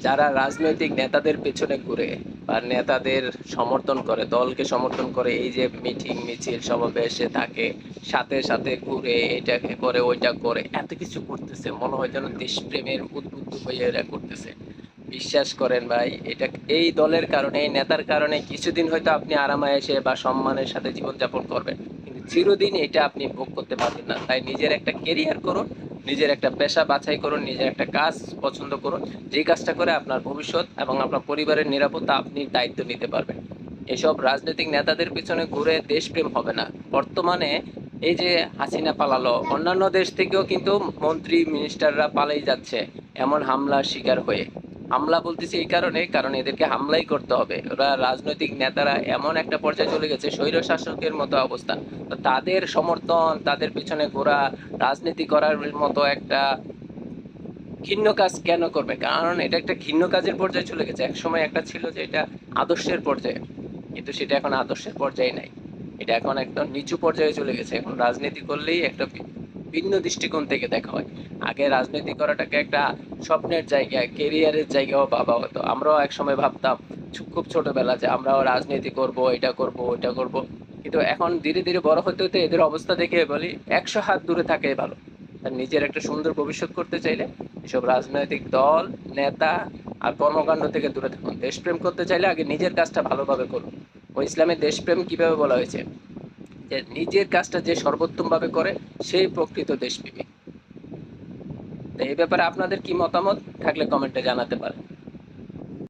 যারা রাজনৈতিক নেতাদের পেছনে ঘুরে বা নেতাদের সমর্থন করে, দলকে সমর্থন করে, এই যে মিটিং, মিছিল, সমাবেশে থাকে সাথে সাথে ঘুরে এটাকে করে, ওইটা করে, এত কিছু করতেছে। মনে হয় যেন দেশপ্রেমের উদ্বুদ্ধ হয়ে এরা করতেছে। বিশ্বাস করেন ভাই, এটা এই দলের কারণে, এই নেতার কারণে কিছুদিন হয়তো আপনি আরামায়েসে বা সম্মানের সাথে জীবনযাপন করবেন। কিন্তু চিরদিন এটা আপনি ভোগ করতে পারবেন না। তাই নিজের একটা কেরিয়ার করুন নিজের একটা পেশা বাছাই করুন, নিজের একটা কাজ পছন্দ করুন। যে কাজটা করে আপনার ভবিষ্যৎ এবং আপনার পরিবারের নিরাপত্তা আপনি দায়িত্ব নিতে পারবেন। এসব রাজনৈতিক নেতাদের পিছনে ঘুরে দেশপ্রেম হবে না। বর্তমানে এই যে হাসিনা পালালো, অন্যান্য দেশ থেকেও কিন্তু মন্ত্রী, মিনিস্টাররা পালাই যাচ্ছে এমন হামলার শিকার হয়ে। হামলা বলতেছি এই কারণে, কারণ এদেরকে হামলাই করতে হবে। ওরা রাজনৈতিক নেতারা এমন একটা পর্যায়ে চলে গেছে স্বৈর শাসকের মতো অবস্থা। তো তাদের সমর্থন, তাদের পিছনে ঘোরা, রাজনীতি করার মতো একটা ঘিন্ন কাজ কেন করবে? কারণ এটা একটা ঘিন্ন কাজের পর্যায়ে চলে গেছে। এক সময় একটা ছিল যে এটা আদর্শের পর্যায়ে, কিন্তু সেটা এখন আদর্শের পর্যায়ে নাই। এটা এখন একদম নিচু পর্যায়ে চলে গেছে। এখন রাজনীতি করলেই একটা ভিন্ন দৃষ্টিকোণ থেকে দেখা হয়। আগে রাজনীতি করাটাকে একটা স্বপ্নের জায়গা কেরিয়ারের জায়গাও ভাবা হতো। আমরাও এক সময় ভাবতাম খুব ছোটবেলা যে আমরাও রাজনীতি করব, এটা করব, ওইটা করব। কিন্তু এখন ধীরে ধীরে বড় হতে হতে এদের অবস্থা দেখে বলি, একশো হাত দূরে থাকে ভালো। তার নিজের একটা সুন্দর ভবিষ্যৎ করতে চাইলে এসব রাজনৈতিক দল, নেতা আর কর্মকাণ্ড থেকে দূরে থাকুন। দেশপ্রেম করতে চাইলে আগে নিজের কাজটা ভালোভাবে করুন। ও ইসলামে দেশপ্রেম কীভাবে বলা হয়েছে? নিজের কাজটা যে সর্বোত্তম ভাবে করে, সেই প্রকৃত দেশপ্রেমী। তো এই ব্যাপারে আপনাদের কি মতামত? থাকলে কমেন্টে জানাতে পারেন।